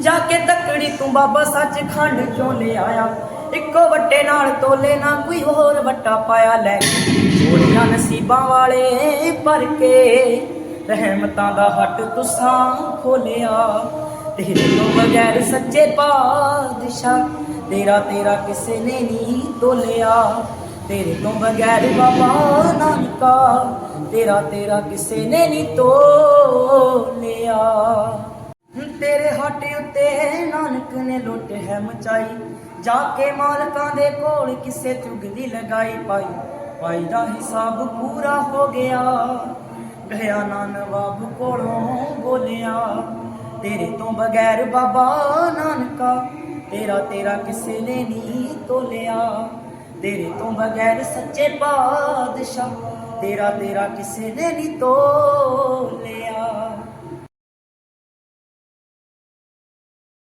ਜਾ ਕੇ ਤਕੜੀ ਤੂੰ ਬਾਬਾ ਸੱਚ ਖੰਡ ਚੋਂ ਲੈ ਆਇਆ। ਇੱਕੋ ਵੱਟੇ ਨਾਲ ਤੋਲੇ ਨਾ ਕੋਈ ਹੋਰ ਵੱਟਾ ਪਾਇਆ ਲੈ। ਜੋੜੀਆਂ ਨਸੀਬਾਂ ਵਾਲੇ ਭਰ ਕੇ ਰਹਿਮਤਾਂ ਦਾ ਹੱਟ ਤੁਸਾਂ ਖੋਲਿਆ। ਤੇਰੇ ਤੋਂ ਬਗੈਰ ਸੱਚੇ ਪਾਤਸ਼ਾਹ, ਤੇਰਾ ਤੇਰਾ ਕਿਸੇ ਨੇ ਨਹੀਂ ਤੋਲਿਆ। ਤੇਰੇ ਤੋਂ ਬਗੈਰ ਬਾਬਾ ਨਾਨਕਾ, ਤੇਰਾ ਤੇਰਾ ਕਿਸੇ ਨੇ ਨਹੀਂ ਤੋਲਿਆ। ਤੇਰੇ ਹੱਟ ਉੱਤੇ ਨਾਨਕ ਨੇ ਲੁੱਟ ਹੈ ਮਚਾਈ। ਜਾ ਕੇ ਮਾਲਕਾਂ ਦੇ ਕੋਲ ਕਿਸੇ ਚੁਗਲੀ ਲਗਾਈ ਪਾਈ। ਪਾਈ ਦਾ ਹਿਸਾਬ ਪੂਰਾ ਹੋ ਗਿਆ। ਗਿਆ ਨਾ ਨਵਾਬ ਕੋਲੋਂ ਬੋਲਿਆ, ਤੇਰੇ ਤੋਂ ਬਗੈਰ ਬਾਬਾ ਨਾਨਕਾ, ਤੇਰਾ ਤੇਰਾ ਕਿਸੇ ਨੇ ਨਹੀਂ ਤੋਲਿਆ। ਤੇਰੇ ਤੋਂ ਬਗੈਰ ਸੱਚੇ ਪਾਤਸ਼ਾਹ, ਤੇਰਾ ਤੇਰਾ ਕਿਸੇ ਨੇ ਨਹੀਂ ਤੋਲਿਆ।